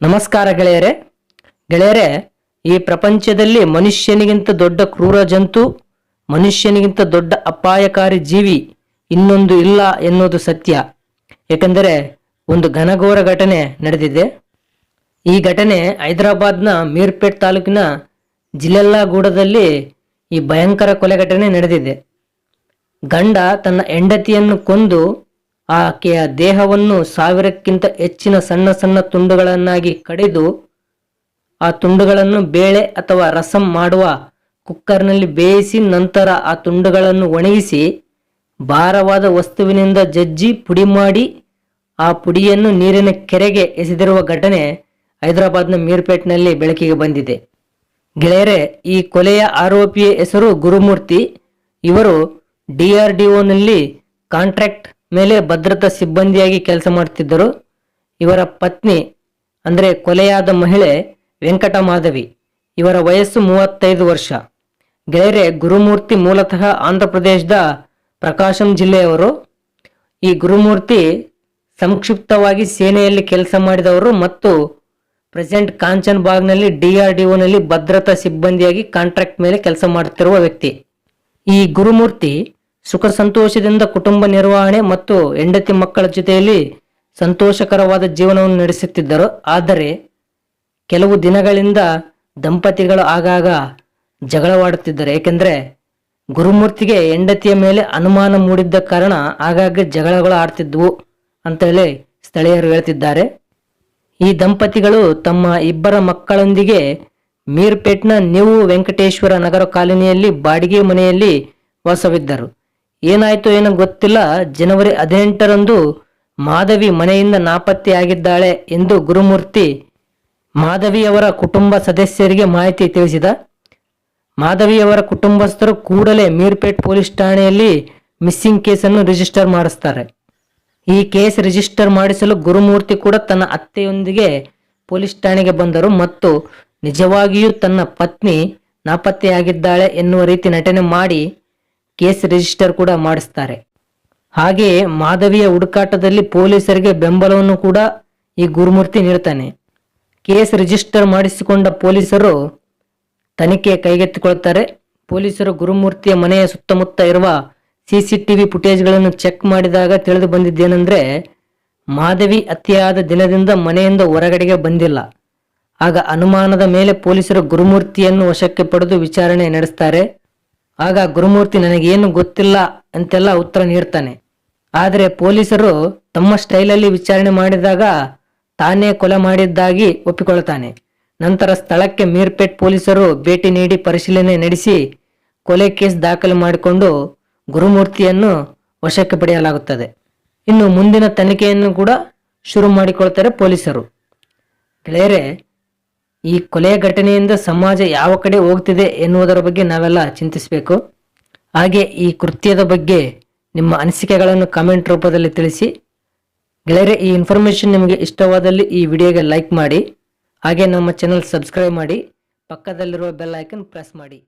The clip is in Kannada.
ನಮಸ್ಕಾರ ಗೆಳೆಯರೆ. ಗೆಳೆಯರೆ, ಈ ಪ್ರಪಂಚದಲ್ಲಿ ಮನುಷ್ಯನಿಗಿಂತ ದೊಡ್ಡ ಕ್ರೂರ ಜಂತು, ಮನುಷ್ಯನಿಗಿಂತ ದೊಡ್ಡ ಅಪಾಯಕಾರಿ ಜೀವಿ ಇನ್ನೊಂದು ಇಲ್ಲ ಎನ್ನುವುದು ಸತ್ಯ. ಏಕೆಂದರೆ ಒಂದು ಘನಘೋರ ಘಟನೆ ನಡೆದಿದೆ. ಈ ಘಟನೆ ಹೈದರಾಬಾದ್ನ ಮೀರ್ಪೇಟ್ ತಾಲೂಕಿನ ಜಿಲ್ಲೆಲ್ಲಾಗೂಡದಲ್ಲಿ ಈ ಭಯಂಕರ ಕೊಲೆ ಘಟನೆ ನಡೆದಿದೆ. ಗಂಡ ತನ್ನ ಹೆಂಡತಿಯನ್ನು ಕೊಂದು ಆಕೆಯ ದೇಹವನ್ನು ಸಾವಿರಕ್ಕಿಂತ ಹೆಚ್ಚಿನ ಸಣ್ಣ ಸಣ್ಣ ತುಂಡುಗಳನ್ನಾಗಿ ಕಡಿದು, ಆ ತುಂಡುಗಳನ್ನು ಬೇಳೆ ಅಥವಾ ರಸಂ ಮಾಡುವ ಕುಕ್ಕರ್ನಲ್ಲಿ ಬೇಯಿಸಿ ನಂತರ ಆ ತುಂಡುಗಳನ್ನು ಒಣಗಿಸಿ, ಭಾರವಾದ ವಸ್ತುವಿನಿಂದ ಜಜ್ಜಿ ಪುಡಿ ಮಾಡಿ, ಆ ಪುಡಿಯನ್ನು ನೀರಿನ ಕೆರೆಗೆ ಎಸೆದಿರುವ ಘಟನೆ ಹೈದರಾಬಾದ್ನ ಮೀರ್ಪೇಟ್ನಲ್ಲಿ ಬೆಳಕಿಗೆ ಬಂದಿದೆ. ಗೆಳೆಯರೆ, ಈ ಕೊಲೆಯ ಆರೋಪಿಯ ಹೆಸರು ಗುರುಮೂರ್ತಿ. ಇವರು ಡಿಆರ್ಡಿಒನಲ್ಲಿ ಕಾಂಟ್ರಾಕ್ಟ್ ಮೇಲೆ ಭದ್ರತಾ ಸಿಬ್ಬಂದಿಯಾಗಿ ಕೆಲಸ ಮಾಡುತ್ತಿದ್ದರು ಇವರ ಪತ್ನಿ, ಅಂದರೆ ಕೊಲೆಯಾದ ಮಹಿಳೆ ವೆಂಕಟ ಮಾಧವಿ ಇವರ ವಯಸ್ಸು ಮೂವತ್ತೈದು ವರ್ಷ. ಗೆಳೆಯರೆ, ಗುರುಮೂರ್ತಿ ಮೂಲತಃ ಆಂಧ್ರಪ್ರದೇಶದ ಪ್ರಕಾಶಂ ಜಿಲ್ಲೆಯವರು. ಈ ಗುರುಮೂರ್ತಿ ಸಂಕ್ಷಿಪ್ತವಾಗಿ ಸೇನೆಯಲ್ಲಿ ಕೆಲಸ ಮಾಡಿದವರು ಮತ್ತು ಪ್ರೆಸೆಂಟ್ ಕಾಂಚನ್ ಬಾಗ್ನಲ್ಲಿ ಡಿಆರ್ಡಿಒನಲ್ಲಿ ಭದ್ರತಾ ಸಿಬ್ಬಂದಿಯಾಗಿ ಕಾಂಟ್ರಾಕ್ಟ್ ಮೇಲೆ ಕೆಲಸ ಮಾಡುತ್ತಿರುವ ವ್ಯಕ್ತಿ. ಈ ಗುರುಮೂರ್ತಿ ಸುಖ ಸಂತೋಷದಿಂದ ಕುಟುಂಬ ನಿರ್ವಹಣೆ ಮತ್ತು ಹೆಂಡತಿ ಮಕ್ಕಳ ಜೊತೆಯಲ್ಲಿ ಸಂತೋಷಕರವಾದ ಜೀವನವನ್ನು ನಡೆಸುತ್ತಿದ್ದರು. ಆದರೆ ಕೆಲವು ದಿನಗಳಿಂದ ದಂಪತಿಗಳು ಆಗಾಗ ಜಗಳವಾಡುತ್ತಿದ್ದರು. ಏಕೆಂದರೆ ಗುರುಮೂರ್ತಿಗೆ ಹೆಂಡತಿಯ ಮೇಲೆ ಅನುಮಾನ ಮೂಡಿದ್ದ ಕಾರಣ ಆಗಾಗ ಜಗಳಗಳು ಆಡ್ತಿದ್ವು ಅಂತೇಳಿ ಸ್ಥಳೀಯರು ಹೇಳ್ತಿದ್ದಾರೆ. ಈ ದಂಪತಿಗಳು ತಮ್ಮ ಇಬ್ಬರ ಮಕ್ಕಳೊಂದಿಗೆ ಮೀರ್ಪೇಟ್ನ ನ್ಯೂ ವೆಂಕಟೇಶ್ವರ ನಗರ ಕಾಲೋನಿಯಲ್ಲಿ ಬಾಡಿಗೆ ಮನೆಯಲ್ಲಿ ವಾಸವಿದ್ದರು. ಏನಾಯ್ತು ಏನೋ ಗೊತ್ತಿಲ್ಲ. ಜನವರಿ ಹದಿನೆಂಟರಂದು ಮಾಧವಿ ಮನೆಯಿಂದ ನಾಪತ್ತೆಯಾಗಿದ್ದಾಳೆ ಎಂದು ಗುರುಮೂರ್ತಿ ಮಾಧವಿಯವರ ಕುಟುಂಬ ಸದಸ್ಯರಿಗೆ ಮಾಹಿತಿ ತಿಳಿಸಿದ. ಮಾಧವಿಯವರ ಕುಟುಂಬಸ್ಥರು ಕೂಡಲೇ ಮೀರ್ಪೇಟ್ ಪೊಲೀಸ್ ಠಾಣೆಯಲ್ಲಿ ಮಿಸ್ಸಿಂಗ್ ಕೇಸನ್ನು ರಿಜಿಸ್ಟರ್ ಮಾಡಿಸ್ತಾರೆ. ಈ ಕೇಸ್ ರಿಜಿಸ್ಟರ್ ಮಾಡಿಸಲು ಗುರುಮೂರ್ತಿ ಕೂಡ ತನ್ನ ಅತ್ತೆಯೊಂದಿಗೆ ಪೊಲೀಸ್ ಠಾಣೆಗೆ ಬಂದರು ಮತ್ತು ನಿಜವಾಗಿಯೂ ತನ್ನ ಪತ್ನಿ ನಾಪತ್ತೆಯಾಗಿದ್ದಾಳೆ ಎನ್ನುವ ರೀತಿ ನಟನೆ ಮಾಡಿ ಕೇಸ್ ರಿಜಿಸ್ಟರ್ ಕೂಡ ಮಾಡಿಸ್ತಾರೆ. ಹಾಗೆಯೇ ಮಾಧವಿಯ ಹುಡುಕಾಟದಲ್ಲಿ ಪೊಲೀಸರಿಗೆ ಬೆಂಬಲವನ್ನು ಕೂಡ ಈ ಗುರುಮೂರ್ತಿ ನೀಡ್ತಾನೆ. ಕೇಸ್ ರಿಜಿಸ್ಟರ್ ಮಾಡಿಸಿಕೊಂಡ ಪೊಲೀಸರು ತನಿಖೆ ಕೈಗೆತ್ತಿಕೊಳ್ತಾರೆ. ಪೊಲೀಸರು ಗುರುಮೂರ್ತಿಯ ಮನೆಯ ಸುತ್ತಮುತ್ತ ಇರುವ ಸಿಸಿಟಿವಿ ಫುಟೇಜ್ಗಳನ್ನು ಚೆಕ್ ಮಾಡಿದಾಗ ತಿಳಿದು ಬಂದಿದ್ದೇನೆಂದರೆ, ಮಾಧವಿ ಅತಿಯಾದ ದಿನದಿಂದ ಮನೆಯಿಂದ ಹೊರಗಡೆಗೆ ಬಂದಿಲ್ಲ. ಆಗ ಅನುಮಾನದ ಮೇಲೆ ಪೊಲೀಸರು ಗುರುಮೂರ್ತಿಯನ್ನು ವಶಕ್ಕೆ ಪಡೆದು ವಿಚಾರಣೆ ನಡೆಸ್ತಾರೆ. ಆಗ ಗುರುಮೂರ್ತಿ ನನಗೇನು ಗೊತ್ತಿಲ್ಲ ಅಂತೆಲ್ಲ ಉತ್ತರ ನೀಡ್ತಾನೆ. ಆದರೆ ಪೊಲೀಸರು ತಮ್ಮ ಸ್ಟೈಲಲ್ಲಿ ವಿಚಾರಣೆ ಮಾಡಿದಾಗ ತಾನೇ ಕೊಲೆ ಮಾಡಿದ್ದಾಗಿ ಒಪ್ಪಿಕೊಳ್ತಾನೆ. ನಂತರ ಸ್ಥಳಕ್ಕೆ ಮೀರ್ಪೇಟ್ ಪೊಲೀಸರು ಭೇಟಿ ನೀಡಿ ಪರಿಶೀಲನೆ ನಡೆಸಿ ಕೊಲೆ ಕೇಸ್ ದಾಖಲು ಮಾಡಿಕೊಂಡು ಗುರುಮೂರ್ತಿಯನ್ನು ವಶಕ್ಕೆ ಪಡೆಯಲಾಗುತ್ತದೆ. ಇನ್ನು ಮುಂದಿನ ತನಿಖೆಯನ್ನು ಕೂಡ ಶುರು ಮಾಡಿಕೊಳ್ತಾರೆ ಪೊಲೀಸರು. ಗೆಳೆಯರೆ ಈ ಕೊಲೆಯ ಘಟನೆಯಿಂದ ಸಮಾಜ ಯಾವ ಕಡೆ ಹೋಗ್ತಿದೆ ಎನ್ನುವುದರ ಬಗ್ಗೆ ನಾವೆಲ್ಲ ಚಿಂತಿಸಬೇಕು. ಹಾಗೆ ಈ ಕೃತ್ಯದ ಬಗ್ಗೆ ನಿಮ್ಮ ಅನಿಸಿಕೆಗಳನ್ನು ಕಾಮೆಂಟ್ ರೂಪದಲ್ಲಿ ತಿಳಿಸಿ. ಗೆಳೆಯರೆ, ಈ ಇನ್ಫಾರ್ಮೇಷನ್ ನಿಮಗೆ ಇಷ್ಟವಾದಲ್ಲಿ ಈ ವಿಡಿಯೋಗೆ ಲೈಕ್ ಮಾಡಿ. ಹಾಗೆ ನಮ್ಮ ಚಾನಲ್ ಸಬ್ಸ್ಕ್ರೈಬ್ ಮಾಡಿ. ಪಕ್ಕದಲ್ಲಿರುವ ಬೆಲ್ ಐಕನ್ ಪ್ರೆಸ್ ಮಾಡಿ.